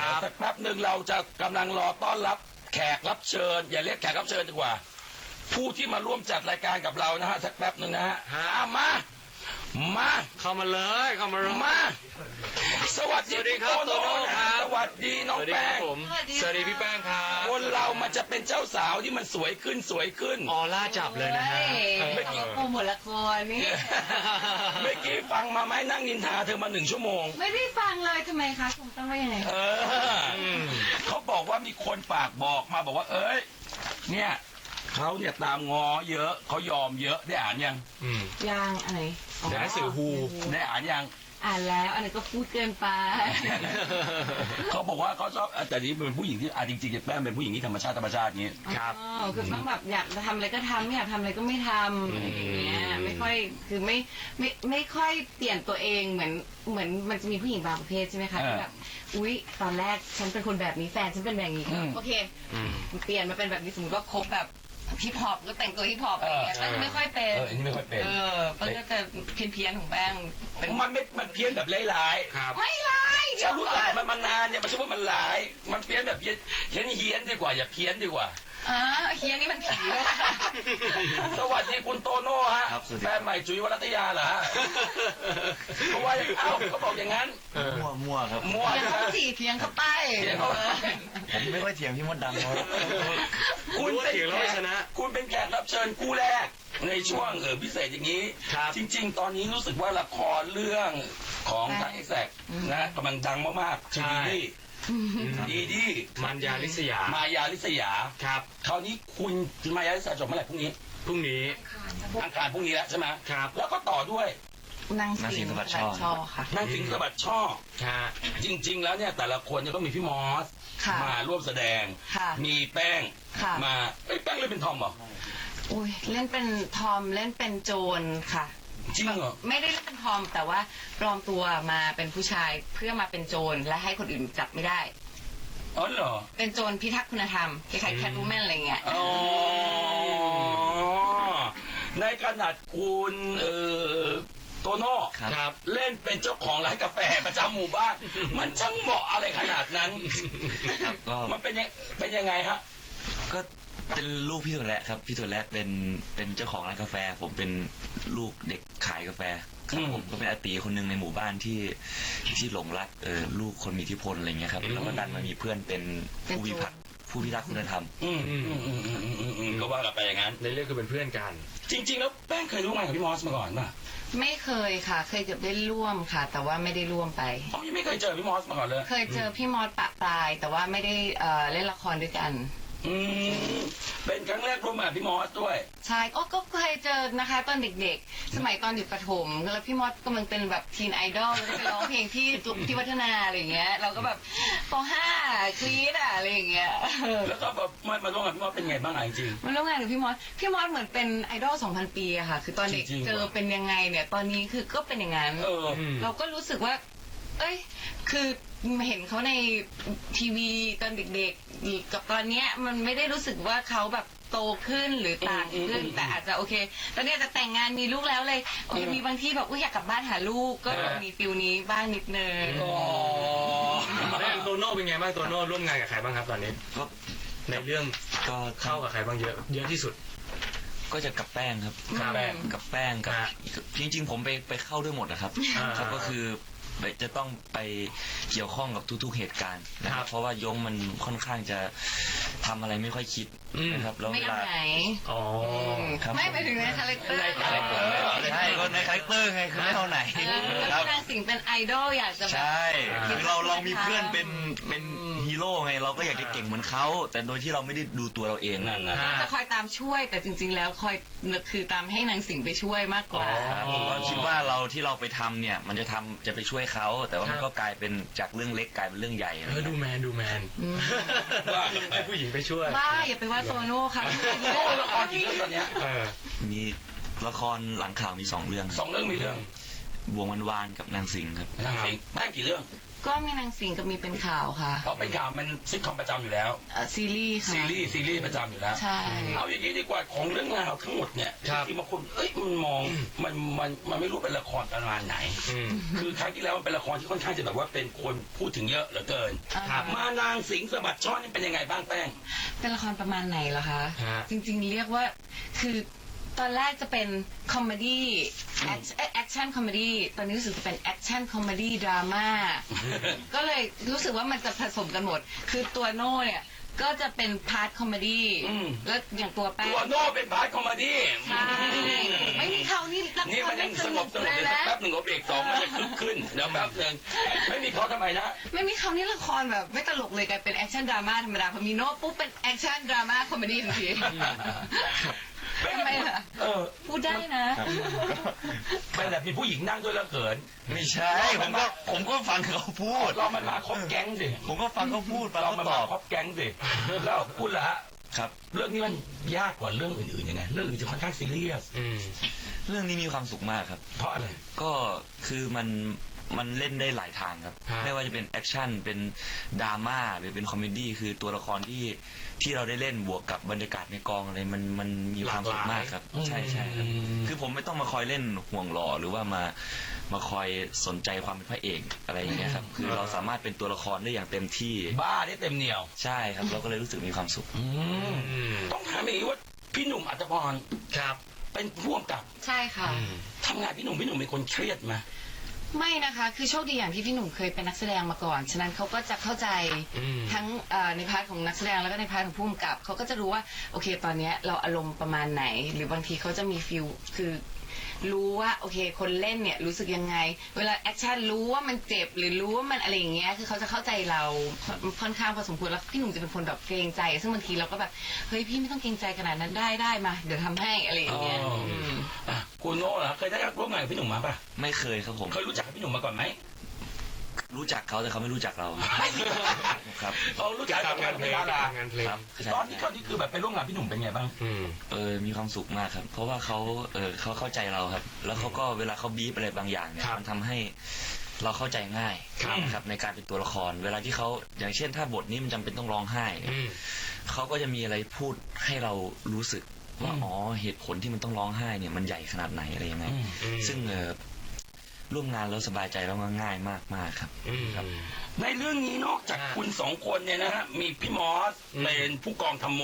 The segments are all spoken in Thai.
ครับ สักแป๊บหนึ่งเราจะกำลังรอต้อนรับแขกรับเชิญ อย่าเรียกแขกรับเชิญดีกว่า ผู้ที่มาร่วมจัดรายการกับเรานะฮะสักแป๊บหนึ่งนะฮะฮะอะมา มาเข้ามาเลยเข้ามาเลยมา สวัสดีสวัสดีครับณโตโน่โตโน่ครับสวัสดีน้องสวัสดีคแป้รับงผมสวัสดีพี่แป้งครับคนเรามันจะเป็นเจ้าสาวที่มันสวยขึ้นสวยขึ้น ออล่าจับเลยนะฮะเฮ้ย เออเขาโปรโมทละครนี่เมื่อกี้ฟังมาไหมนั่งนินทาเธอมาหนึ่งชั่วโมง ไม่ได้ฟังเลยทำไมคะคุณต้องว่ายังไงเอออมเขาบอกว่ามีคนฝากบอกมาบอกว่า เอ้ย เนี่ย เขาเนี่ยตามง้อเยอะเขายอมเยอะได้อ่านยังอืม ยางอะไรเดี๋ยวหนังสือฮูได้อ่านยัง อ่านแล้ว อันนี้นก็พูดเกินไป เขาบอกว่าเขาชอบแต่นี้เป็นผู้หญิงที่อะจริงๆแป้งเป็นผู้หญิงที่ธรรมชาติธรรมชาติอย่างนี้ ครับอ๋อคือต้องแบบอยากจะทำอะไรก็ทำไม่อยากทำอะไรก็ไม่ทำอะไรอย่างเงี้ย ไม่ค่อย คือไม่ ไม่ ไม่ค่อยเปลี่ยนตัวเองเหมือน เหมือนมันจะมีผู้หญิงบางประเภทใช่ไหมคะเออที่แบบ อุ๊ย ตอนแรกฉันเป็นคนแบบนี้แฟนฉันเป็นแบบนี้ อืม โอเค อืม เปลี่ยนมาเป็นแบบนี้สมมติว่าคบแบบ ฮิปฮอปก็แต่งตัวฮิปฮอปอะไรอย่างเงี้ยเออก็จะไม่ค่อยเป็นเอออันนี้ไม่ค่อยเป็นเออมันก็จะเพี้ยนเพียนๆของแป้งเป็นมันไม่มันเพี้ยนแบบร้ายครับ ไม่ร้ายๆเดี๋ฉัยนวรู้ก่จัอกนมันมานานเนี่ยมันใช่ว่ามันร้าย มันเพี้ยนแบบเพี้ยนเพี้ยนเฮี้ยนดีกว่าอย่าเพี้ยนดีกว่า อ่าเฮียนี่มันผีเลยสวัสดีคุณโตโน่ฮะครับสวัสดี แฟนใหม่จุ๋ยวรัตยาเหรอฮะเพราะว่าอย่างเอ้าเขาบอกอย่างนั้นเออมั่วมั่วครับ มั่วเถียงนะเขาสี่เถียงเขาไปเถียงเขาผมไม่ค่อยเถียงพี่มดดำเขาคุณรู้ว่าเป็นเถียงแล้วแขไม่กชนะ คุณเป็นแขกรับเชิญคู่แรก ในช่วงเออพิเศษอย่างนี้ ครับ จริง ๆ ตอนนี้รู้สึกว่าละครเรื่องของทางเอ็กแซกนะกำลังดังมากๆใช่ ดีดีดีมันยาลิสยามายาลิสยา ครับคราวนี้คุณมายาลิสยาจบเมื่อไหร่พรุ่งนี้พรุ่งนี้อังคารพรุ่งนี้แล้วใช่ไหมครับ แล้วก็ต่อด้วยนางสิงห์บัตรช่อค่ะนางสิงห์สะบัดช่อฮะจริง ๆ แล้วเนี่ยแต่ละคนเนี่ยก็มีพี่มอสค่ะมาร่วมแสดงค่ะมีแป้งค่ะมาเอ้ยแป้งเล่นเป็นทอมเหรออุ้ยเล่นเป็นทอมเล่นเป็นโจรค่ะ จริงเหรอ ไม่ได้เล่นเป็นทอมแต่ว่าปลอมตัวมาเป็นผู้ชายเพื่อมาเป็นโจรและให้คนอื่นจับไม่ได้ อ๋อเหรอ เป็นโจรพิทักษ์คุณธรรมคล้ายๆแคทวูแมนอะไรเงี้ยอ๋อ ในขนาดคุณเอ่อโตโน่ครับครับเล่นเป็นเจ้าของร้านกาแฟประจำหมู่บ้าน มันช่างเหมาะอะไรขนาดนั้น ครับก็มันเป็นยังเป็นยังไงฮะ ก็ เป็นลูกพี่ถั่วแระครับพี่ถั่วแระเป็นเป็นเจ้าของร้านกาแฟ ผมเป็นลูกเด็กขายกาแฟครับอืมผมก็เป็นอาตีคนหนึ่งในหมู่บ้านที่ที่หลงรักเออลูกคนมีอิทธิพลอะไรเงี้ยครับแล้วก็ดันมามีเพื่อนเป็นผู้พิทักษ์ผู้พิทักษ์คุณธรรม อืมอืมอืมอืมอืมอืมอืมก็ว่ากันไปอย่างนั้น ในเรื่องคือเป็นเพื่อนกัน จริง ๆ แล้วแป้งเคยรู้งานกับพี่มอสมาก่อนป่ะไม่เคยค่ะ เคยเกือบได้ร่วมค่ะ แต่ว่าไม่ได้ร่วมไป อ๋อยังไม่เคยเจอพี่มอสมาก่อนเลย เคยเจอพี่มอสปะปลาย แต่ว่าไม่ได้เอ่อเล่นละครด้วยกัน อืมเป็นครั้งแรกร่วมงานกับพี่มอสด้วย ใช่ก็ก็เคยเจอนะคะ ตอนเด็กๆ สมัยตอนอยู่ประถมแล้วพี่มอสกำลังเป็นแบบทีนไอดอลแล้วก็ไปร้องเพลงที่จุที่วัฒนาอะไรอย่างเงี้ย เราก็แบบป .5 คลีดอะอะไรอย่างเงี้ยเออแล้วก็แบบมามาร่วมงานพี่มอสเป็นไงบ้างอะจริง มาร่วมงานกับพี่มอสพี่มอสเหมือนเป็นไอดอล2,000 ปีอะค่ะ คือตอนเด็กจริงๆ เจอเป็นยังไงเนี่ย ตอนนี้คือก็เป็นอย่างนั้น ๆเอออืมเราก็รู้สึกว่า เอ้ย คือเห็นเขาในทีวีตอนเด็กๆกับตอนเนี้ยมันไม่ได้รู้สึกว่าเขาแบบโตขึ้นหรือต่างขึ้นอืมอืมแต่อาจจะโอเค ตอนนี้อาจจะแต่งงานมีลูกแล้วเลยโอเคอืมมีบางที่แบบอุ้ยอยากกลับบ้านหาลูกก็เออมีฟิลนี้บ้างนิดนึงอ๋อแล้วโตโน่เป็นไงบ้างโตโน่ร่วมงานกับใครบ้างครับตอนนี้ก็ในเรื่องก็เข้ากับใครบ้างเยอะ เยอะที่สุด ก็จะกับแป้งครับครับแป้งกับแป้งกับฮะจริง ๆ ผมไปไปเข้าด้วยหมดนะครับอ่าครับก็คือ จะต้องไปเกี่ยวข้องกับทุก ๆเหตุการณ์นะคครัรับบเพราะว่ายงมันค่อนข้างจะทำอะไรไม่ค่อยคิดอืมนะครับแล้วไม่เวเอาลาไหนอ๋อครับไม่ไปถึงในคาแรคเตอร์ ในคาแรคเตอร์ ใช่ก็ในคาแรคเตอร์ไงคือไม่เท่าไหนเออคแล้รัวบนาง สิงห์เป็นไอดอลอยากจะแบบ ใช่อ่าคือเราเรามีเพื่อนเป็นเป็นฮีโร่ไงเราก็อยากจะเก่งเหมือนเขาแต่โดยที่เราไม่ได้ดูตัวเราเองนั่นนะฮะจะคอยตามช่วยแต่จริง ๆ แล้วคอยคือตามให้นางสิงห์ไปช่วยมากกว่า อ๋อ ครับผมก็คิดว่าเราที่เราไปทำเนี่ย มันจะทำจะไปช่วยเขาแต่ว่ามันครับก็กลายเป็นจากเรื่องเล็กกลายเป็นเรื่องใหญ่อะไรเออดูเงี้ยแมนดูแมนอืม ว่าให้ผู้หญิงไปช่วยบ้าอย่าไปว่าโตโน่ค่ะโน่ละครกี่เรื่องตอนเนี้ยเออมีละครหลังข่าวมีสองเรื่องสองเรื่องมีเรื่อง บวงวันวานกับนางสิงห์ครับ นางสิงห์แป้งกี่เรื่องก็มีนางสิงห์กับมีเป็นข่าวค่ะเพราะเป็นข่าวมันซิทคอมประจำอยู่แล้ว เอ่อซีรีส์ค่ะ ซีรีส์ซีรีส์ประจำอยู่แล้ว ใช่ เอาอย่างนี้ดีกว่าของเรื่องราวทั้งหมดเนี่ยครับ ที่บางคนเอ้ยมันมองมันมันมันไม่รู้เป็นละครประมาณไหน อืม คือครั้งที่แล้วมันเป็นละครที่ค่อนข้างจะแบบว่าเป็นคนพูดถึงเยอะเหลือเกินครับมานางสิงห์สะบัดช่อนี่เป็นยังไงบ้างแป้ง เป็นละครประมาณไหนเหรอคะ ฮะ จริงๆ เรียกว่า คือ ตอนแรกจะเป็นคอมเมดี้แอคชั่นคอมเมดี้ตอนนี้รู้สึกจะเป็นแอคชั่นคอมเมดี้ดราม่าก็เลยรู้สึกว่ามันจะผสมกันหมด คือตัวโน่เนี่ยก็จะเป็นพาร์ทคอมเมดี้อืมแล้วอย่างตัวแป้งตัวโน่เป็นพาร์ทคอมเมดี้ใช่ไม่มีเขานี่ละนี่คมัรนยัไม่งสสงนุบกสงเลบยเดี๋ยวสักนะแป๊บหนึ่งโอเบรกสองมันจะคึกขึ้นเดี๋ยวแป๊บหนึ่งไม่มีเขาทำไมนะ ไม่มีเขานี่ละครแบบไม่ตลกเลยกลายเป็นแอคชั่นดราม่าธรรมดาพอมีโน่ปุ๊บเป็นแอคชั่นดราม่าคอมเมดี้ทันที ทำไมล่ะเออพูดได้นะเป็นแบบมีผู้หญิงนั่งด้วยแล้วเขินไม่ใช่ ผมก็ผมก็ฟังเขาพูด เรามันมาครบแก๊งสิผมก็ฟังเขาพูดฟังเราเขามันตมาอบครบแก๊งสิแล้วคุณล่ะฮะครับ เรื่องนี้มันยากกว่าเรื่องอื่นๆยังไงเรื่องอื่นจะค่อนข้างซีเรียสอืมเรื่องนี้มีความสุขมากครับ เพราะอะไรก็คือมันมันเล่นได้หลายทางครับฮะไม่ว่าจะเป็นแอคชั่นเป็นดราม่าหรือเป็นคอมเมดี้คือตัวละครที่ ที่เราได้เล่นบวกกับบรรยากาศในกองอะไรมันมันมีความสุขมากครับใช่ใช่ครับคือผมไม่ต้องมาคอยเล่นห่วงหล่อหรือว่ามามาคอยสนใจความเป็นพระเอกอะไรอย่างเงี้ยครับ คือเราสามารถเป็นตัวละครได้อย่างเต็มที่ บ้าได้เต็มเหนียว ใช่ครับ เราก็เลยรู้สึกมีความสุขอืมอืมต้องถามอย่างนี้ว่าพี่หนุ่มอัตพรครับ เป็นผู้กำกับใช่ค่ะอืมทำงานพี่หนุ่มพี่หนุ่มเป็นคนเครียดไหม ไม่นะคะคือโชคดีอย่างที่พี่หนุ่มเคยเป็นนักแสดงมาก่อน ฉะนั้นเขาก็จะเข้าใจอืม ทั้งเอ่อในพาร์ทของนักแสดงแล้วก็ในพาร์ทของผู้กำกับเขาก็จะรู้ว่าโอเค ตอนเนี้ยเราอารมณ์ประมาณไหน หรือบางทีเขาจะมีฟิลคือ รู้ว่าโอเค คนเล่นเนี่ยรู้สึกยังไง เวลาแอคชั่นรู้ว่ามันเจ็บหรือรู้ว่ามันอะไรอย่างเงี้ยคือเขาจะเข้าใจเราค่อนข้างพอสมควรแล้วพี่หนุ่มจะเป็นคนแบบเกรงใจ ซึ่งบางทีเราก็แบบเฮ้ยพี่ไม่ต้องเกรงใจขนาดนั้นได้ได้มา เดี๋ยวทำให้อะไรอย่างเงี้ยอ๋ออื ม อะ คุณโน่เหรอเคยได้ร่วมงานกับพี่หนุ่มมาป่ะไม่เคยครับผม เคยรู้จักกับพี่หนุ่มมาก่อนไหมรู้จักเขาแต่เขาไม่รู้จักเรา ครับเรารู้จักกับทำงานเพลงดาราทำงานเพลงครับตอนนี้ตอนนี้คือแบบไปร่วมงานพี่หนุ่มเป็นไงบ้างอืมเออมีความสุขมากครับ เพราะว่าเขาเออเขาเข้าใจเราครับ แล้วเขาก็เวลาเขาบีบอะไรบางอย่างเนี่ยครับมันทำให้เราเข้าใจง่ายครับครับในการเป็นตัวละคร เวลาที่เขาอย่างเช่น ถ้าบทนี้มันจำเป็นต้องร้องไห้เนี่ยอืมเขาก็จะมีอะไรพูดให้เรารู้สึก ว่าอืมอ๋อเหตุผลที่มันต้องร้องไห้เนี่ยมันใหญ่ขนาดไหนอะไรยังไงอืมอืมซึ่งเออร่วมงานแล้วสบายใจแล้วก็ง่ายมากมากๆครับอืมครับ ในเรื่องนี้นอกจากอ่าคุณสองคนเนี่ยนะฮะมีพี่มอสอืมเป็นผู้กองธรรมโม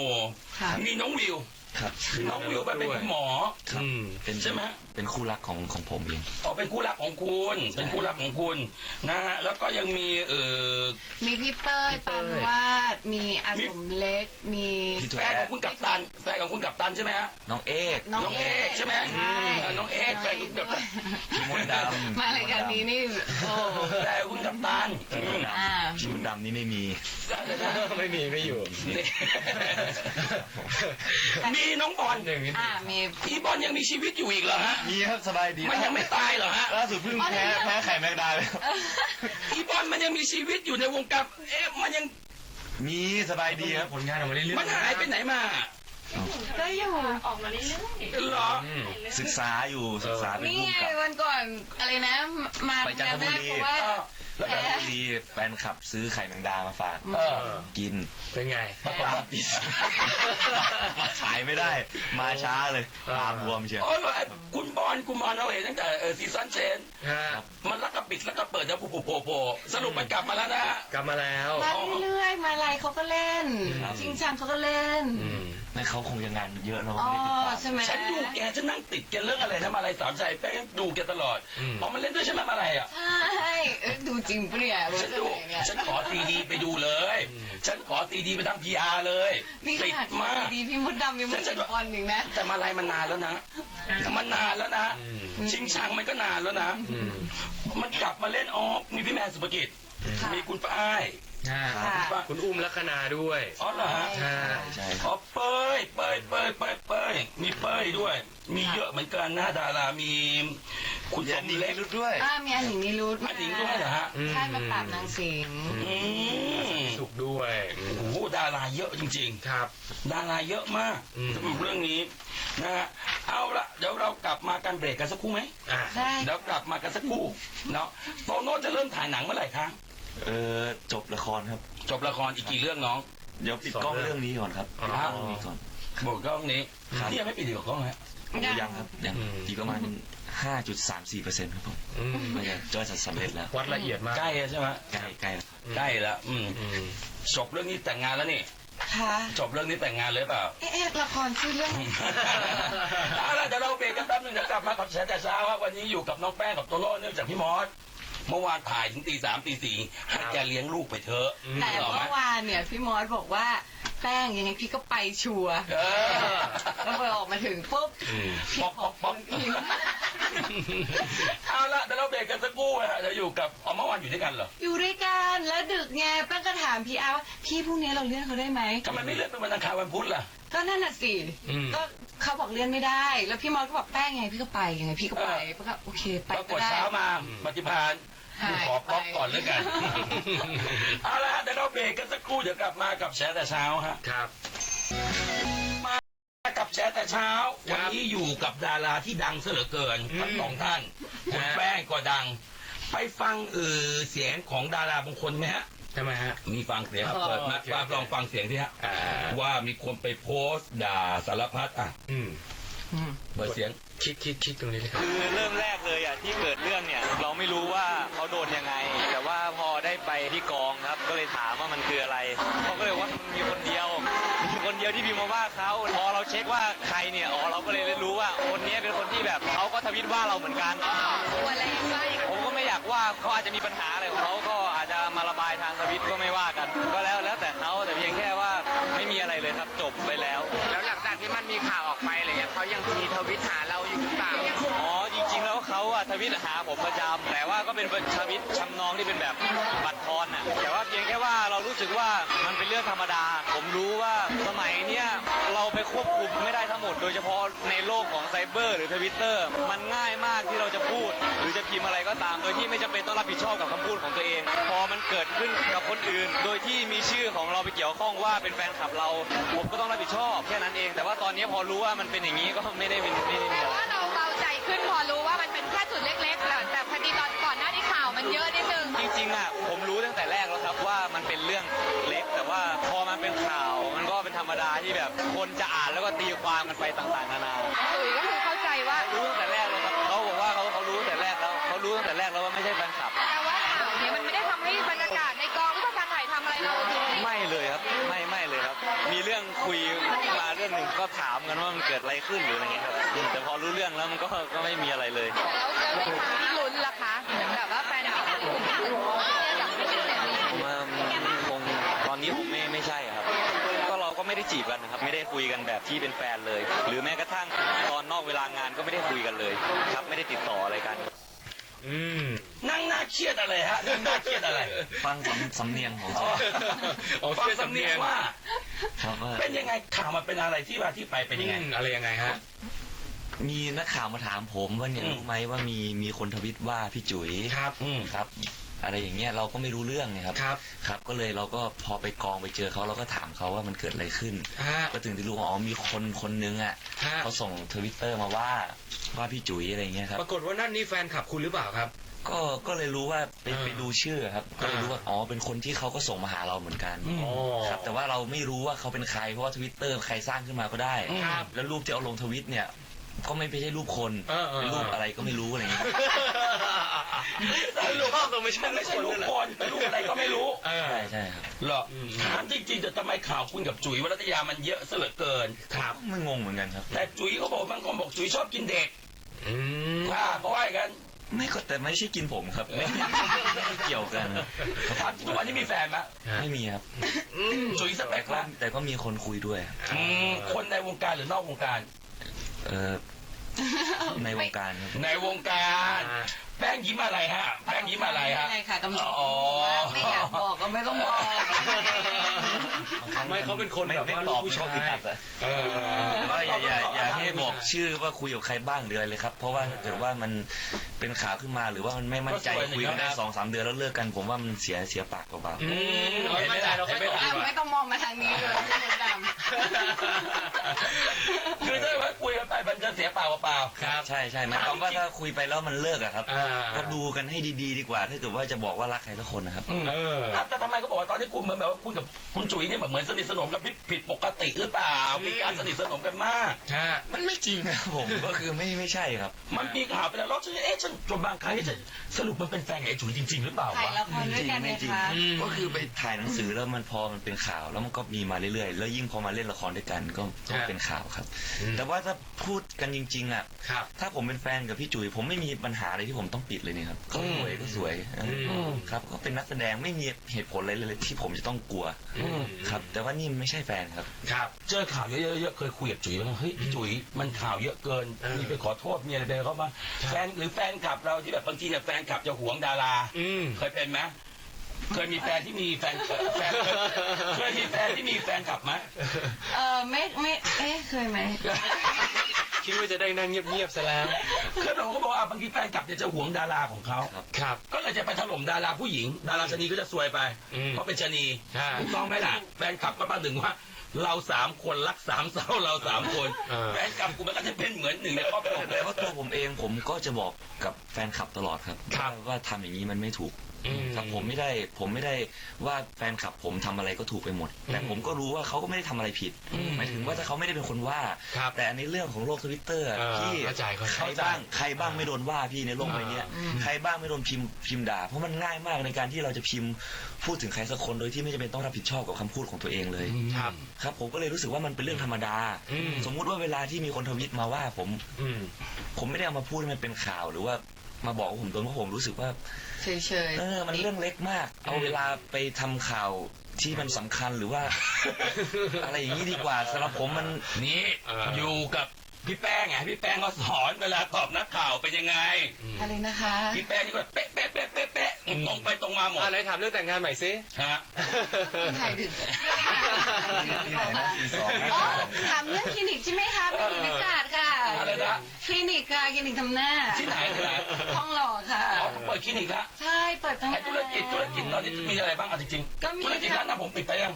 ค่ะมีน้องวิว ครับน้องวิวไปเป็นคุณหมอครับอืม เป็นใช่ไหมเป็นคู่รักของของผมเองอ๋อเป็นคู่รักของคุณ เป็นคู่รักของคุณนะฮะแล้วก็ยังมีเออ มีพี่เป้ยพี่เป้ปาย นวาดมีอาสมเล็ก มีพี่ถั่วแฟนแอของคุณกัปตันแฟนของคุณกัปตันใช่ไหมฮะ น้องเอกน้องน้องเอเอกกใช่ไหมใช่เออน้องเอกแฟนคุณกัปตันพี่มดดำมารายการนี้นี่โอ้แฟนคุณกัปตันพี่มดดอ่าำพี่มดดำนี่ไม่มี ไม่มีไม่อยู่ นี่มีน้องบอลหนึ่งนิดอ่ามีพี่บอลยังมีชีวิตอยู่อีกเหรอฮะ มีครับสบายดีมันยังไม่ตายเหรอฮะ ล่าสุดเพิ่งแพ้แพ้ไข่แมงดาเลยพี่บอลมันยังมีชีวิตอยู่ในวงการเอ๊ะมันยังมีสบายดีครับผลงานออกมาเรื่อยๆมันหายไปไหนมาก็อยู่ออกมาเรื่อยๆเหรออืม ศึกษาอยู่ศึกษาเป็นนี่ผู้ไงกำกับ วันก่อนอะไรนะ มาไปจันทบุรี เพราะว่า แล้วแฟนดีแฟนขับซื้อไข่แมงดามาฝากเออ กินเป็นไง ปลาปิดมาขายไม่ได้ มาช้าเลยตาบวมเชียว โอ้ยไอ้คุณบอลคุณบอลเราเห็นตั้งแต่เออซีซั่นเชน ฮะ มันแล้วก็ปิดแล้วก็เปิดแล้วโผล่โผล่โผล่สรุปมันกลับมาแล้วนะฮะ กลับมาแล้ว มาเรื่อยๆมาอะไรเขาก็เล่น ครับชิงชังเขาก็เล่นอืมไม่เขาคงจะงานเยอะเราอ๋อไม่ได้ติดตาม ใช่ไหมฉันดูแกฉันนั่งติดแกเรื่องอะไรนะมาอะไรสามใจแป้งดูแกตลอดอืมพอมันเล่นด้วยใช่ไหมมาอะไรอะ ใช่เอ้ยดูจริงปะเนี่ยเวอฉัร์นชันดูไหนเนี่ยฉันขอซีดีไปดูเลย ฉันขอซีดีไปทำพีอาร์เลยนี่ขติดนาดมาก ดีพี่มดดำยังไม่ติดบอลอีกนะแต่มาอะไรมันนานแล้วนะมันนานแล้วนะ อืมชิงชังมันก็นานแล้วนะ อืมมันกลับมาเล่นออกมีพี่แมนสุภกิจ ค่ะ มีคุณป้ายฮะค่ะคุณอุ้มลัคนาด้วย อ๋อเหรอฮะใช่ ใช่คอ๋รัอบเป้ยเป้ยเป้ยเป้ยเป้ยมีเป้ยด้วย มีเยอะเหมือนกันนะดารามี คุณสยันมดีเล็กรุดด้วยอ่ามีอันหนิงนิรุธอันหนิงด้วยเหรอฮะใช่มาปราบนางสิงห์อืมสุขด้วยอืม โอ้โหดาราเยอะจริงครับๆดาราเยอะมากอืม สำหรับเรื่องนี้นะฮะเอาละเดี๋ยวเรากลับมากันเบรกกันสักครู่ไหมอะได้เดี๋ยวกลับมากันสักครู่เนาะโตโน่จะเริ่มถ่ายหนังเมื่อไหร่คะเออจบละครครับ จบละครอีกกี่เรื่องน้องเดี๋ยวปิดกล้องเรื่องนี้ก่อนครับอ๋อปิดกล้องเรื่องนี้ก่อน บอกกล้องนี้ครับ ที่ยังไม่ปิดอีกเหรอกล้องฮะโอ้ยังครับยังอืม อีกประมาณ ห้าจุดสามสี่เปอร์เซ็นต์ครับผมอืมไม่จะจะสำเร็จแล้ว วัดละเอียดมากใกล้แล้วใช่ไหมใกล้ใกล้แล้วใกล้แล้วอืมอืมจบเรื่องนี้แต่งงานแล้วนี่ ค่ะจบเรื่องนี้แต่งงานเลยเปล่า เอ๊ะเอ๊ะละครชื่อเรื่องเอาล่ะเดี๋ยวเราเบรกกันแป๊บนึงเดี๋ยวกลับมากับแชร์แต่เช้าครับวันนี้อยู่กับน้องแป้งกับโตโน่เนื่องจากพี่มอสเมื่อวานถ่ายถึงตีสามตีสี่ให้แกเลี้ยงลูกไปเถอะอืมแต่หรอไหมเมื่อวานเนี่ยพี่มอสบอกว่าแป้งยังไงพี่ก็ไปชัวร์เออ แล้วพอออกมาถึงปุ๊บอืม พี่ป๊อกขป๊ออกป๊อกคนอื่นเอาละเดี๋ยวเราเบรกกันสักครู่นะฮะเดี๋ยวอยู่กับอ๋อเมื่อวานอยู่ด้วยกันเหรออยู่ด้วยกันแล้วดึกไงแป้งก็ถามพี่อาว่าพี่พรุ่งนี้เราเลื่อนเขาได้ไหมทำไมไม่เลื่อนเป็นวันอังคารวันพุธล่ะ ก็นั่นน่ะสิอืม ก็เขาบอกเลื่อนไม่ได้ แล้วพี่มอสก็บอกแป้งยังไงพี่ก็ไปยังไงพี่ก็ไปเออ แป้งก็โอเคไปปรากก็ฏได้ เช้ามาปฏิพานหาย ขอป๊อกไปก่อนแล้วกัน เอาละฮะเดี๋ยวเราเบรกกันสักครู่เดี๋ยวกลับมากับแชร์แต่เช้าฮะ ครับ มากับแชร์แต่เช้าครัวันบนี้อยู่กับดาราที่ดังซะเหลือเกินอืมทั้งสองท่านคุณฮะแป้งก็ดัง ไปฟังเออเสียงของดาราบางคนไหมฮะ ทำไมฮะ มีฟังเสียงครับอ๋อเปิดมาโอเค ว่าโอเคลองฟังเสียงที่ฮะ อ่าว่ามีคนไปโพสต์ด่าสารพัดอะ อืมอืม เปิดเสียงคิดคิดคิดตรงนี้เลยครับ คือเริ่มแรกเลยอะที่เกิดเรื่องเนี่ย เราไม่รู้ว่าเขาโดนยังไง แต่ว่าพอได้ไปที่กองครับ ก็เลยถามว่ามันคืออะไรเขาก็เลยว่ามันมีคนเดียวมีคนเดียวที่พิมพ์มาว่าเขาพอเราเช็คว่าใครเนี่ยอ๋อเราก็เลยรู้ว่าคนนี้เป็นคนที่แบบเขาก็ทวิตว่าเราเหมือนกันตัวอะไรบ้างผมก็ไม่อยากว่าเขาอาจจะมีปัญหาอะไรของเขาก็อาจจะมาระบายทางทวิตก็ไม่ว่ากัน ก็แล้วแล้วแต่เขาแต่เพียงแค่ว่าไม่มีอะไรเลยครับจบไปแล้วแล้วหลังจาก ที่มันมีข่าวออกไปอะไรเงี้ยเขายังมีทวิตหา อะทวิตหาผมประจำแต่ว่าก็เป็นทวิตชำนองที่เป็นแบบบัตรทอนอะแต่ว่าเพียงแค่ว่าเรารู้สึกว่ามันเป็นเรื่องธรรมดา ผมรู้ว่าสมัยเนี้ยเราไปควบคุมไม่ได้ทั้งหมด โดยเฉพาะในโลกของไซเบอร์หรือทวิตเตอร์มันง่ายมากที่เราจะพูด หรือจะพิมพ์อะไรก็ตาม โดยที่ไม่จำเป็นต้องรับผิดชอบกับคำพูดของตัวเอง พอมันเกิดขึ้นกับคนอื่น โดยที่มีชื่อของเราไปเกี่ยวข้องว่าเป็นแฟนคลับเรา ผมก็ต้องรับผิดชอบแค่นั้นเอง แต่ว่าตอนนี้พอรู้ว่ามันเป็นอย่างนี้ก็ไม่ได้เป็นไม่ได้มีอะไร ว่าเราเบาใจขึ้นพอรู้ว่ามันเป็นแค่จุดเล็กๆแต่แต่พอดีตอนก่อนหน้านี้ข่าวมันเยอะนิดนึง จริงๆอะผมรู้ตั้งแต่แรกแล้วครับว่ามันเป็นเรื่องเล็ก แต่ว่าพอมันเป็นข่าวมันก็เป็นธรรมดาที่แบบคนจะอ่านแล้วก็ตีความกันไปต่างๆนานา อุ๋ยก็คือเข้าใจว่า รู้ตั้งแต่ รื่องคุยมาเรื่องหนึ่งก็ถามกันว่ามันเกิดอะไรขึ้นหรืออะไรเงี้ยครับแต่พอรู้เรื่องแล้วมันก็ก็ไม่มีอะไรเลยแล้วแล้วในทางที่ลุ้นล่ะคะเหมือนแบบว่าแฟนคลับกลุ่มอื่นเนี่ยจากที่ชื่อเนี่ยผมว่าคงตอนนี้ผมไม่ไม่ใช่ครับ ก็เราก็ไม่ได้จีบกันนะครับ ไม่ได้คุยกันแบบที่เป็นแฟนเลย หรือแม้กระทั่งตอนนอกเวลางานก็ไม่ได้คุยกันเลยครับ ไม่ได้ติดต่ออะไรกัน อืมนั่งหน้าเครียดอะไรฮะนั่งหน้าเครียดอะไรฟังสำสำเนียงของอ๋ออ๋อฟังเครียดสำสำเนีเนียยงงว่า ครับว่าเป็นยังไงข่าวมันเป็นอะไรที่มาที่ไปเป็นยังไง อืมอะไรยังไงฮะ มีนักข่าวมาถามผมว่าเนี่ยอืม รู้ไหมว่ามีมีคนทวิตว่าพี่จุ๋ยครับ อืม ครับ อะไรอย่างเงี้ยเราก็ไม่รู้เรื่องไงครับครับ ครับ ก็เลยเราก็พอไปกองไปเจอเขาเราก็ถามเขาว่ามันเกิดอะไรขึ้น ฮะ ก็ถึงได้รู้ว่าอ๋อมีคนคนนึงอะฮะ เขาส่งทวิตเตอร์มาว่าว่าพี่จุ๋ยอะไรเงี้ยครับ ปรากฏว่านั่นนี่แฟนคลับคุณหรือเปล่าครับ ก็ก็เลยรู้ว่าไปอ่าไปดูชื่อครับ ก็เลยรู้ว่าอ๋อเป็นคนที่เขาก็ส่งมาหาเราเหมือนกันอืมอ๋อครับแต่ว่าเราไม่รู้ว่าเขาเป็นใครเพราะว่าทวิตเตอร์ใครสร้างขึ้นมาก็ได้ครับแล้วรูปที่เอาลงทวิตเนี่ย ก็ไม่ใช่รูปคนเออเออ เป็นรูปอะไรก็ไม่รู้อะไรเงี้ย รูปภาพตัวไม่ใช่ไม่ใช่ลูกคนเป็นลูกอะไรก็ไม่รู้เออใช่ใช่ครับเหรออืมถามจริงๆแต่ทำไมข่าวคุณกับจุ๋ยวรัตยามันเยอะซะเหลือเกินครับไม่งงเหมือนกันครับ แต่จุ๋ยเขาบอกบางคนบอกจุ๋ยชอบกินเด็กอืมอ่าเพราะว่าอย่างนั้นไม่ก็แต่ไม่ใช่กินผมครับไม่ไม่เกี่ยวกันถามจริงๆวันนี้มีแฟนไหมไม่มีครับจุ๋ยสเปแต่คก็ละแต่ก็มีคนคุยด้วยอืมคนในวงการหรือนอกวงการ เออ ในวงการครับในวงการอ่าแป้งยิ้มอะไรฮะ แป้งยิ้มอะไรฮะ ไม่ค่ะกำลังอ๋อ ไม่อยากบอกก็ไม่ต้องบอก ไม่เขาเป็นคนไม่แบบไม่ว่าตอบผู้ไม่ชชาอบอึดอัดอะเออก็อย่าอย่าอย่าให้บอกชื่อว่าคุยกับใครบ้างหรืออะไรเลยครับ เพราะว่าถ้าเกิดว่ามันเป็นข่าวขึ้นมาหรือว่ามันไม่มั่นใจคุยกันได้สองสามเดือนแล้วเลิกกัน ผมว่ามันเสียเสียปากเปล่าอืมเอาไม่ใจเราค่อยตอบดีอะกว่าไม่ต้องมองมาทางนี้เลยพี่มดดำ คือถ้าว่าคุยกันไปมันจะเสียเปล่าเปล่าครับ ใช่ใช่หมายความว่าถ้าคุยไปแล้วมันเลิกอะครับอ่า ก็ดูกันให้ดีๆดีกว่า ถ้าเกิดว่าจะบอกว่ารักใครสักคนนะครับอืมเอออะแต่ทำไมก็บอกว่าตอนที่คุณเหมือนแบบว่าคุณกับคุณจุ๋ยเนี่ยแบบเหมือนสนิทสนมกันผิดผิดปกติหรือเปล่า มีการสนิทสนมกันมาก ฮะ มันไม่จริงนะครับผม ก็คือไม่ไม่ใช่ครับ มันมีข่าวไปแล้วเราจะเอ๊ะฉันจนบางครั้งฉันสรุปมันเป็นแฟนกับไอ้จุ๋ยจริง ๆ หรือเปล่าถ่ายวะละครด้วยกันไม่เนี่ยจริงคะอืม ก็คือไปถ่ายหนังสือแล้วมันพอมันเป็นข่าว แล้วมันก็มีมาเรื่อยๆ แล้วยิ่งพอมาเล่นละครด้วยกันก็ก็ครับเป็นข่าวครับอืมแต่ว่าถ้าพูดกันจริง ๆอะครับถ้าผมเป็นแฟนกับพี่จุ๋ยผมไม่มีปัญหาอะไรที่ผมต้องปิดเลยนี่ครับเขาสวยก็สวยอืมครับก็เป็นนักแสดงไม่มีเหตุผลอะไรเลยที่ผมจะต้องกลัวอืมครับ แต่ว่านี่ไม่ใช่แฟนครับครับเจอข่าวเยอะๆๆเคยคุยกับจุ๋ยบ้างเฮ้ยพี่จุ๋ยมันข่าวเยอะเกินเออมีไปขอโทษมีอะไรไปเข้ามาแฟนหรือแฟนคลับเราที่แบบบางทีเนี่ยแฟนคลับจะหวงดาราอืมเคยเป็นไหม เคยมีแฟนที่มีแฟนแฟนเคยมีแฟนที่มีแฟนคลับไหมเออไม่ไม่เอ๊ะเคยไหมคิดว่าจะได้นั่งเงียบๆซะแล้วคือเราก็บอกว่าบางทีแฟนคลับเนี่ยจะหวงดาราของเขาครับครับ ก็เลยจะไปถล่มดาราผู้หญิง ดาราชะนีก็จะซวยไปอืมเพราะเป็นชะนีใช่ถูกต้องไหมล่ะแฟนคลับก็มาถึงว่า เราสามคนรักสามเศร้าเราสามคนเออ แฟนคลับกูมันก็จะเป็นเหมือนหนึ่งในครอบครัวแต่ว่าตัวผมเองผมก็จะบอกกับแฟนคลับตลอดครับครับ ว่าว่าทำอย่างนี้มันไม่ถูก อืมครับผมไม่ได้ผมไม่ได้ว่าแฟนคลับผมทำอะไรก็ถูกไปหมด แต่ผมก็รู้ว่าเขาก็ไม่ได้ทำอะไรผิดอืมหมายถึงว่าถ้าเขาไม่ได้เป็นคนว่า ครับแต่ในเรื่องของโลกทวิตเตอร์เออพี่เข้าใจเข้าใจใครบ้างใครบ้างไม่โดนว่าพี่ในโลกใบเนี้ยอืม ใครบ้างไม่โดนพิมพ์พิมพ์ด่า เพราะมันง่ายมากในการที่เราจะพิมพ์พูดถึงใครสักคนโดยที่ไม่จำเป็นต้องรับผิดชอบกับคำพูดของตัวเองเลย ครับ ครับผมก็เลยรู้สึกว่ามันเป็นเรื่องธรรมดา อืม สมมุติว่าเวลาที่มีคนทวิตมาว่าผม อืม ผมไม่ได้เอามาพูดให้มันเป็นข่าวหรือว่ามาบอกว่าผมโดนเพราะผมรู้สึกว่า เฉยเฉยๆเออ มันเรื่องเล็กมาก เอาเวลาไปทำข่าวที่มันสำคัญหรือว่า อะไรอย่างนี้ดีกว่าสำหรับผมมัน นี่เออออยู่กับ พี่แป้งไงพี่แป้งก็สอนเวลาตอบนักข่าวเป็นยังไง อะไรนะคะ พี่แป้งนี่ก็เป๊ะเป๊ะเป๊ะเป๊ะเป๊ะตรงไปตรงมาหมดอะไรถามเรื่องแต่งงานใหม่สิฮะถ่ายถึงอ๋อถามเรื่องคลินิกใช่ไหมคะเป็นคลินิกศาสตร์ค่ะ อะไรนะคลินิกค่ะคลินิกทำหน้าที่ไหนที่ไหนห้องหล่อค่ะอ๋อเปิดคลินิกละใช่เปิดตั้งไอ้นานธุรกิจธุรกิจตอนนี้มีอะไรบ้างอะจริงก็มีๆธุรกิจร้านน้ำผมปิดไปยัง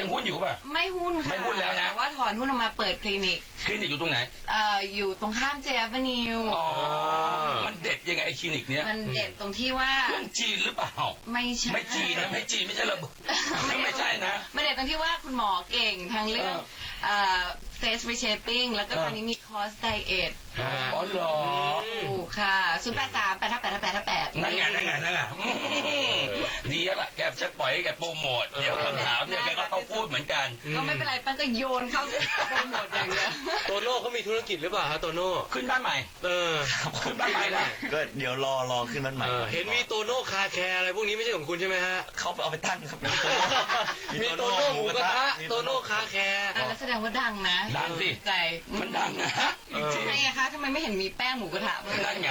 ยังหุ้นอยู่ป่ะ ไม่หุ้นค่ะ ไม่หุ้นแล้วนะต่ว่าถอนหุ้นออกมาเปิดคลินิกค ลินิกอยู่ตรงไหน เอ่ออยู่ตรงข้ามเจฟนิวอ๋อ มันเด็ดยังไงไอ้คลินิกเนี้ยมันเด็ดตรงที่ว่าเครื่องจีนหรือเปล่า ไม่ใช่ ไม่จีนนะ ไม่จีนไม่ใช่ระเบิดไม่ใช่นะ มันเด็ดตรงที่ว่าคุณหมอเก่งทั้งเรื่องเออเฟสรีเชฟปิ้งแล้วก็เออตอนนี้มีคอร์สไดเอทอ๋อเหรอถูกค่ะศูนย์แปดสามแปดห้าแปดห้าแปดห้าแปด นั่นไงนั่นไงนั่นไงอืมดีแล้วล่ะแกจะปล่อยให้แกโปรโมท เดี๋ยวคำถามเนี่ยแกก็ต้องพูดเหมือนกัน ก็ไม่เป็นไร ปั้นก็โยนเข้าโปรโมทอย่างเดียวโตโน่เขามีธุรกิจหรือเปล่าฮะโตโน่ขึ้นบ้านใหม่ เออขึ้นบ้านใหม่แล้วก็เดี๋ยวรอรอขึ้นมันใหม่เออเห็นมีโตโน่คาแคร์อะไรพวกนี้ไม่ใช่ของคุณใช่ไหมฮะ เขาเอาไปตั้งครับมีโตโน่หมูกระทะโตโน่คาแคร์อะแล้วแสดงว่าดังนะดังสิใจมันดังนะจริงทำไมอะคะทำไมไม่เห็นมีแป้งหมูกระทะบ้างๆนั่นไง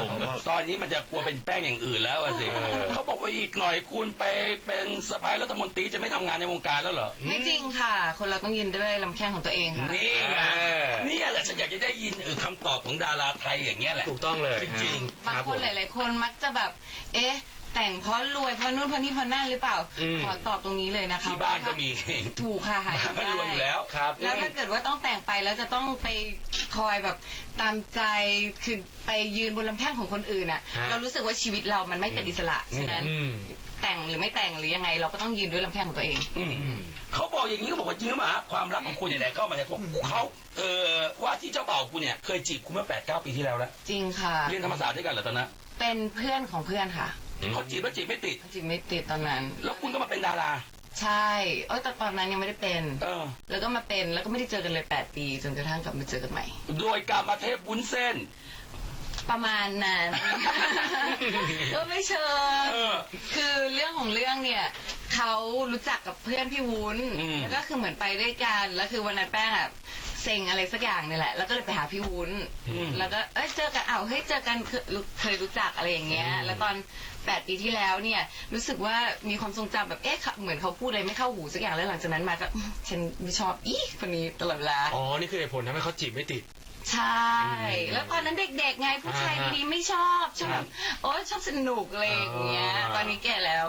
ผมก็ตอนนี้มันจะกลัวเป็นแป้งอย่างอื่นแล้วอะสิเขาบอกว่าอีกหน่อยคุณไปเป็นสภายรัฐมนตรีจะไม่ทำงานในวงการแล้วเหรอไม่จริงค่ะ คนเราต้องยืนด้วยลำแข้งของตัวเองค่ะนี่ไงเออนี่แหละฉันอยากจะได้ยินเออคำตอบของดาราไทยอย่างเงี้ยแหละถูกต้องเลยจริงบางคนหลาย ๆ คนมักจะแบบ เอ๊ะ แต่งเพราะรวยเพราะนู่นเพราะนี่เพราะนั่นหรือเปล่า อืม ขอตอบตรงนี้เลยนะคะที่บ้านก็มีถูกค่ะหายไม่รวยอยู่แล้วครับ แล้วถ้าเกิดว่าต้องแต่งไปแล้วจะต้องไปคอยแบบตามใจคือไปยืนบนลำแข้งของคนอื่นอะ ฮะ เรารู้สึกว่าชีวิตเรามันไม่เป็นอิสระฉะนั้น อืมแต่งหรือไม่แต่งหรือยังไง เราก็ต้องยืนด้วยลำแข้งของตัวเอง อืมเขาบอกอย่างนี้เขาบอกว่าจริงหรือเปล่าฮะความรักของคุณเนี่ยแหละเข้ามาเนี่ยเขาเออว่าที่เจ้าบ่าวคุณเนี่ยเคยจีบคุณเมื่อแปดเก้าปีที่แล้วแล้วจริงค่ะ เรียนธรรมศาสตร์ด้วยกันเหรอตอนนั้นเป็นเพื่อนของเพื่อนค่ะ เขาจีบแล้วจีบไม่ติด จริงไม่ติดตอนนั้น แล้วคุณก็มาเป็นดารา ใช่เอ้ยแต่ตอนนั้นยังไม่ได้เป็น เออ แล้วก็มาเป็นแล้วก็ไม่ได้เจอกันเลย 8 ปี จนกระทั่งกลับมาเจอกันใหม่ โดยการมาเทพวุ้นเส้น ประมาณนั้น ก็ไม่เชิง เออ คือเรื่องของเรื่องเนี่ยเขารู้จักกับเพื่อนพี่วุ้นอืม แล้วก็คือเหมือนไปด้วยกัน แล้วคือวันนั้นแป้งอะเซ็งอะไรสักอย่างนี่แหละ แล้วก็เลยไปหาพี่วุ้น อืม แล้วก็เอ้ยเจอกันอ้าวเฮ้ยเจอกันเคยรู้เคยรู้จักอะไรอย่างเงี้ย แล้วตอนแปดปีที่แล้วเนี่ย รู้สึกว่ามีความทรงจำแบบเอ๊ะเหมือนเขาพูดอะไรไม่เข้าหูสักอย่างแล้วหลังจากนั้นมาก็อืมฉันไม่ชอบอีคนนี้ตลอดเวลา อ๋อ นี่คือเหตุผลทำให้เขาจีบไม่ติด ใช่ แล้วตอนนั้นเด็กๆไงผู้ชายอ่าฮะดีๆไม่ชอบชอบแบบโอ้ชอบสนุกอะไรอย่างเงี้ยอ่าตอนนี้แก่แล้ว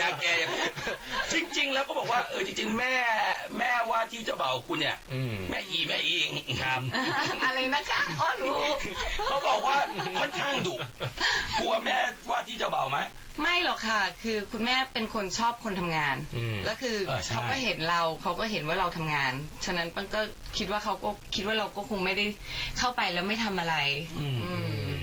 ยาแกอย่างจริง ๆ แล้วก็บอกว่าเออจริง ๆ แม่แม่ว่าที่เจ้าบ่าวคุณเนี่ยอืมแม่อีแม่อีครับอะไรนะคะอ๋อรู้เขาบอกว่าค่อนข้างดุกลัวแม่ว่าที่เจ้าบ่าวไหม ไม่หรอกค่ะ คือคุณแม่เป็นคนชอบคนทำงาน อืมแล้วคือเออใช่ เขาก็เห็นเราเขาก็เห็นว่าเราทำงาน ฉะนั้นปันก็คิดว่าเขาก็คิดว่าเราก็คงไม่ได้เข้าไปแล้วไม่ทำอะไร อืม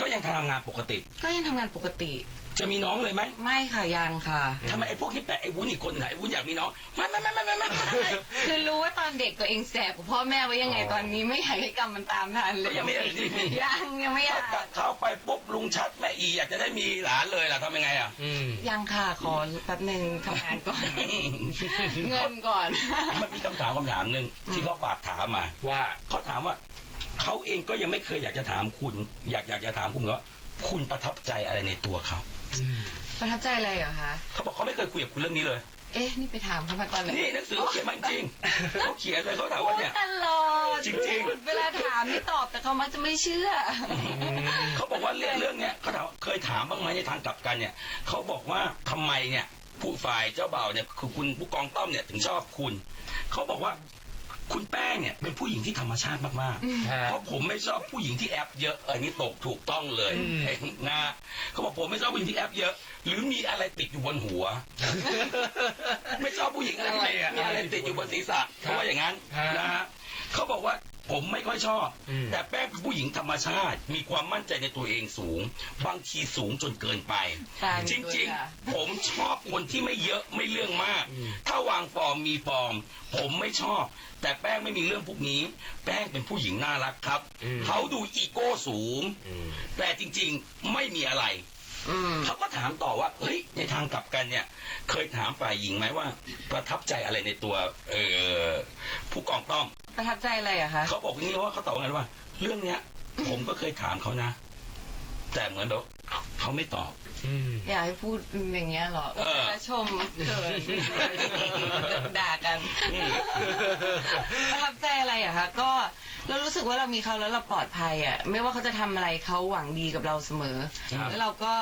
ก็ยังทำงานปกติ ก็ยังทำงานปกติ จะมีน้องเลยไหมไม่ค่ะยังค่ะ ทำไมไอ้พวกที่แปะไอ้วุ้นอีกคนไหนวุ้นอยากมีน้องไม่ไม่ไม่ไม่ไม่ไม่ไม่คือรู้ว่าตอนเด็กตัวเองแสบกับพ่อแม่ไว้ยังไงตอนนี้ไม่อยากให้กรรมมันตามทันเลยยังไม่อยากยังยังไม่อยากเข้าไปปุ๊บลุงชัดแม่อีอยากจะได้มีหลานเลยล่ะทำยังไงอะ อืม ยังค่ะขอแป๊บหนึ่งทำงานก่อน เงินก่อน มันมีคำถามคำถามหนึ่งที่เขาฝากถามมาว่า เขาถามว่าเขาเองก็ยังไม่เคยอยากจะถามคุณ อยากอยากจะถามคุณว่า คุณประทับใจอะไรในตัวเขาประทับใจอะไรเหรอคะเขาบอกเขาไม่เคยคุยกับคุณเรื่องนี้เลย เอ๊ะนี่ไปถามเขามาตอนไหนนี่หนังสือเขียนมาจริงเขาเขียนเลยเขาถามพูว่าดเนี่ยตลอดจริงๆเวลาถามนี่ตอบแต่เขามักจะไม่เชื่อ เขาบอกว่าเรื่องเรื่องเนี้ยเขาถามเคยถามบ้างไหมในทางกลับกันเนี่ยเขาบอกว่าทำไมเนี่ยผู้ฝ่ายเจ้าบ่าวเนี่ยคือคุณผู้กองต้อมเนี่ยถึงชอบคุณ เขาบอกว่า คุณแป้งเนี่ยเป็นผู้หญิงที่ธรรมชาติมากๆฮะเพราะผมไม่ชอบผู้หญิงที่แอปเยอะเออนี่ตกถูกต้องเลยอืมนะเขาบอกผมไม่ชอบผู้หญิงที่แอปเยอะ หรือมีอะไรติดอยู่บนหัว ไม่ชอบผู้หญิงอะไรที่มีอะไรติดอยู่บนศีรษะเพราะว่าอย่างนั้นฮะนะฮะเขาบอกว่า ผมไม่ค่อยชอบอืมแต่แป้งเป็นผู้หญิงธรรมชาติ มีความมั่นใจในตัวเองสูง บางทีสูงจนเกินไปตามจด้วยริงค่ะๆผมชอบคนที่ไม่เยอะไม่เรื่องมาก ถ้าวางฟอร์มมีฟอร์ม ผมไม่ชอบ แต่แป้งไม่มีเรื่องพวกนี้ แป้งเป็นผู้หญิงน่ารักครับอืมเขาดูอีโก้สูงอืมแต่จริงๆ ไม่มีอะไรอืม เขาก็ถามต่อว่าเฮ้ยในทางกลับกันเนี่ย เคยถามฝ่ายหญิงไหมว่า ประทับใจอะไรในตัว เออผู้กองต้อมประทับใจอะไรอะคะเขาบอกอย่างนี้ว่าเขาตอบว่าไงรู้ว่า เรื่องเนี้ย ผมก็เคยถามเขานะ แต่เหมือนแบบเขาไม่ตอบ อืมอยากให้พูดอย่างเงี้ยเหรอเออ ชมเกินด่ากันประทับใจอะไรอะคะก็เรารู้สึกว่าเรามีเขาแล้วเราปลอดภัยอะไม่ว่าเขาจะทำอะไรเขาหวังดีกับเราเสมอ ครับ แล้วเราก็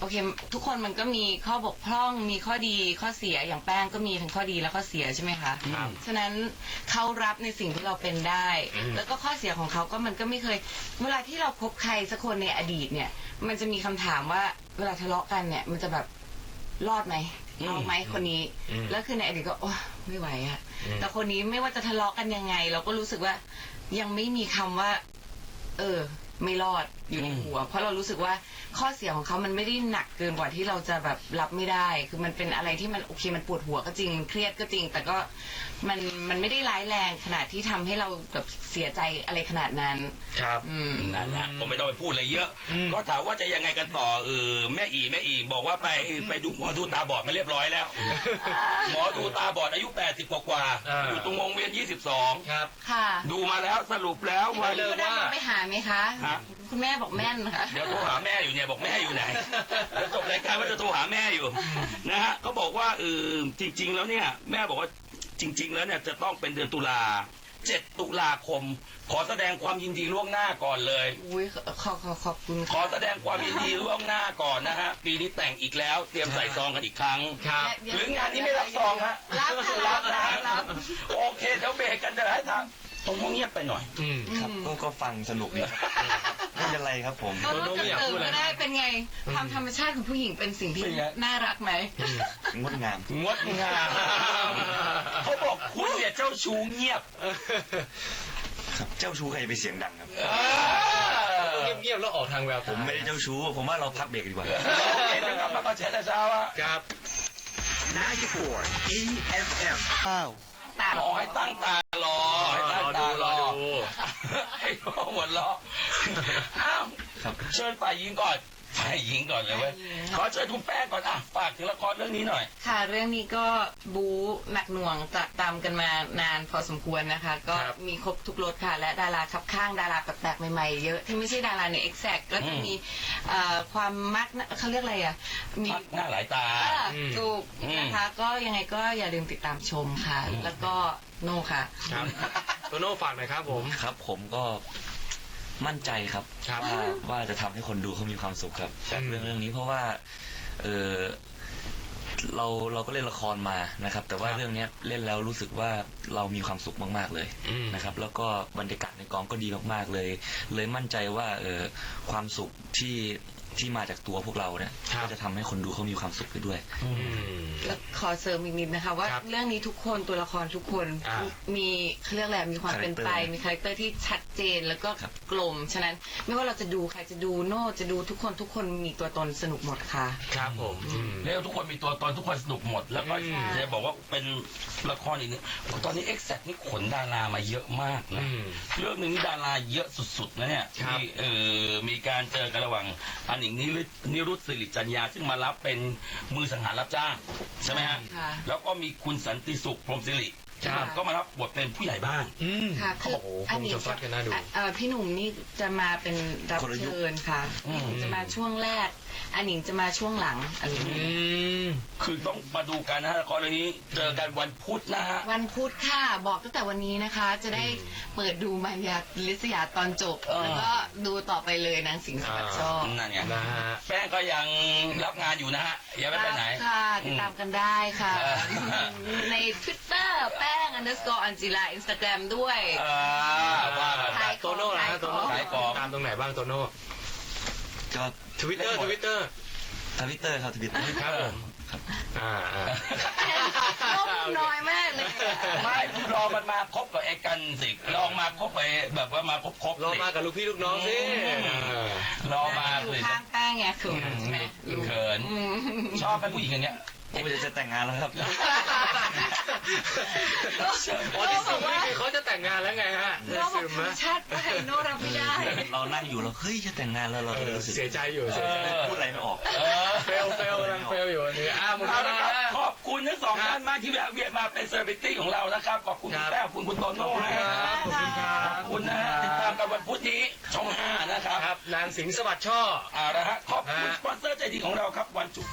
โอเค ทุกคนมันก็มีข้อบกพร่องมีข้อดีข้อเสียอย่างแป้งก็มีทั้งข้อดีและข้อเสียใช่ไหมคะ ครับ ฉะนั้นเขารับในสิ่งที่เราเป็นได้ อืม แล้วก็ข้อเสียของเขาก็มันก็ไม่เคย เวลาที่เราพบใครสักคนในอดีตเนี่ย มันจะมีคำถามว่า เวลาทะเลาะกันเนี่ย มันจะแบบรอดไหมอืมเอาไหมคนนี้ อืม แล้วคือในอดีตก็โอ้ไม่ไหวอะอืม แต่คนนี้ไม่ว่าจะทะเลาะกันยังไง เราก็รู้สึกว่า ยังไม่มีคำว่า เออ ไม่รอดอยู่ในหัว เพราะเรารู้สึกว่าข้อเสียของเขามันไม่ได้หนักเกินกว่าที่เราจะแบบรับไม่ได้ คือมันเป็นอะไรที่มันโอเคมันปวดหัวก็จริงมันเครียดก็จริง แต่ก็มันมันไม่ได้ร้ายแรงขนาดที่ทำให้เราแบบเสียใจอะไรขนาดนั้น ครับอืม นั่นนะผมไม่ต้องไปพูดอะไรเยอะ อืม ก็ถามว่าจะยังไงกันต่อเออแม่อีแม่อีบอกว่าไปไปดูหมอดูตาบอดมาเรียบร้อยแล้ว หมอดูตาบอดอายุ 80 กว่ากว่าๆอ่า อยู่ตรงวงเวียน 22 ครับ ค่ะดูมาแล้วสรุปแล้วว่าไปเลยคุณแม่บอกไปหาไหมคะ ฮะ คุณแม่บอกแม่นค่ะ เดี๋ยวโทรหาแม่อยู่เนี่ยบอกแม่อยู่ไหนเดี๋ยวจบรายการว่าจะโทรหาแม่อยู่นะฮะเขาบอกว่าเออจริง ๆ แล้วเนี่ย แม่บอกว่าจริง ๆ แล้วเนี่ยจะต้องเป็นเดือนตุลา7ตุลาคม ขอแสดงความยินดีล่วงหน้าก่อนเลย อุ้ยขอขอขอบคุณขอแสดงความยินดีล่วงหน้าก่อนนะฮะปีนี้แต่งอีกแล้วเตรียมใส่ซองกันอีกครั้ง ครับ หรืองานนี้ไม่รับซองฮะรับค่ะรับรับรับ โอเคเดี๋ยวเบรกกันเดี๋ยวให้ทางตรงห้องเงียบไปหน่อย อืม ครับก็ก็ฟังสนุกดีครับไม่ เป็นไรครับผม ก็รู้จะเติมก็ได้เป็นไงความธรรมชาติของผู้หญิงเป็นสิ่งที่เป็นไงน่ารักไหม งดงามงดงามเขาบอกคุณเนี่ยเจ้าชู้เงียบครับเจ้าชู้ใครจะไปเสียงดังครับ เงียบๆแล้วออกทางแววผมตาไม่ได้เจ้าชู้ผมว่าเราพักเบรกดีกว่า โอเคเดี๋ยวกลับมาก็เช้าเช้าอะครับตามขอให้ตั้งตารอให้ตั้งตารอ รอดู ให้รอหัวเราะอ้าวครับเชิญฝ่ายหญิงก่อน ฝ่ายหญิงก่อนเลยเว้ยขอเชิญคุณแป้งก่อนอะฝากถึงละครเรื่องนี้หน่อย ค่ะเรื่องนี้ก็บู๊หนักหน่วงจะตามกันมานานพอสมควรนะคะ ก็ครับมีครบทุกรสค่ะ และดาราขับข้างดาราแปลกๆใหม่ๆเยอะที่ไม่ใช่ดาราในเอ็กแซกก็จะมีเอ่อความมักนะเขาเรียกอะไรอะมี พักหน้าหลายตาอ่าอืมถูกอืมนะคะก็ยังไงก็อย่าลืมติดตามชมค่ะแล้วก็โน่ค่ะ ครับโตโน่ฝากหน่อยครับผม ครับผมก็ มั่นใจครับครับว่าว่าจะทำให้คนดูเขามีความสุขครับจากอืมเรื่องเรื่องนี้เพราะว่าเออเราเราก็เล่นละครมานะครับ แต่ว่าครับเรื่องเนี้ยเล่นแล้วรู้สึกว่าเรามีความสุขมากๆเลยอืม นะครับ แล้วก็บรรยากาศในกองก็ดีมากๆเลย เลยมั่นใจว่าเออความสุขที่ ที่มาจากตัวพวกเราเนี่ยครับ ก็จะทำให้คนดูเขามีความสุขไปด้วย อืม แล้วขอเสริมอีกนิดนะคะ ว่าครับเรื่องนี้ทุกคนตัวละครทุกคนอ่ามีเขาเรียกอะไรมีความเป็นไป Character มีคาแรคเตอร์ที่ชัดเจนแล้วก็ครับ กลม ฉะนั้นไม่ว่าเราจะดูใครจะดูโน่จะดูทุกคนทุกคนมีตัวตนสนุกหมดค่ะ ครับผมอืมแล้วทุกคนมีตัวตนทุกคนสนุกหมด แล้วก็อืม จะบอกว่าเป็นละครอีกนึงตอนนี้เอ็กแซนี่ขนดารามาเยอะมากนะ อืม เรื่องหนึ่งนี่ดาราเยอะสุดๆนะเนี่ยครับ ที่เออมีการเจอกันระหว่างอันหนิงนิรุตนิรุตสิริจัญญาซึ่งมารับเป็นมือสังหารรับจ้างใช่ไหมฮะค่ะ แล้วก็มีคุณสันติสุขพรหมสิริครับก็มารับบทเป็นผู้ใหญ่บ้าน อืม ค่ะโอ้โหคงจะฟัดกันน่าดู อะเอ่อพี่หนุ่มนี่จะมาเป็นรับคนละยุค เชิญค่ะอืมพี่หนุ่มจะมาช่วงแรก อันหนิงจะมาช่วงหลังอะไรอย่างอืเงี้ยมคือต้องมาดูกันนะฮะละครเรื่องนี้เจอกันวันพุธนะฮะ วันพุธค่ะบอกตั้งแต่วันนี้นะคะ จะได้เปิดดูมายาลิสยาตอนจบ เออ แล้วก็ดูต่อไปเลยนางสิงห์สกัดชอบนั่นไงนะฮะ แป้งก็ยังรับงานอยู่นะฮะยังไม่ไปไหน ค่ะติดตามกันได้ค่ะ เออ ใน Twitter แป้ง underscore อันจิลา Instagram ด้วยเออว่ากันขายโตโน่นะฮะโตโน่ขายของ ตามตรงไหนบ้างโตโน่ ก็ทวิตเตอร์ทวิตเตอร์ทวิตเตอร์ครับทวิตเตอร์ครับผมอ่าอ่าข้อมูลน้อยมากเลยไม่รอมันมาคบกับไอ้กันสิลองมาคบไปแบบว่ามาคบคบรอมากับลูกพี่ลูกน้องสิรอมาอยู่สิข้างแป้งไงคือใช่ไหมอยู่เขินอืมชอบเป็นผู้หญิงอย่างเงี้ย ผมจะแต่งงานแล้วครับอ๋อที่ซึมนี่คือเขาจะแต่งงานแล้วไงฮะเราบอซึกมธรรมนะชาติไปโน่รับไม่ได้เรานั่งอยู่เราเฮ้ยจะแต่งงานแล้วเราเอก็เลยอรู้สึกเสียใจอยู่เสียใจเออพูดอะไรไม่ออกเออเฟลเฟลกำลังเฟลอยู่อันนี้อ่าหมดเอาเวละลาครับแล้วขอบคุณทั้งสองท่านมากที่แวะเวียนมาเป็นเซอร์วิตี้ของเรานะครับขอบคุณครัคุณบแป้งขอบคุณคุณโตโน่นะคครัรับบขอบคุณครับขอบคุณนะฮะติดตามกันวันพุธนี้ช่องห้านะครับครับนางสิงห์สวัสดิ์ช่อเอาละฮะขอบคุณฮะสปอนเซอร์ใจดีของเราครับวันจุก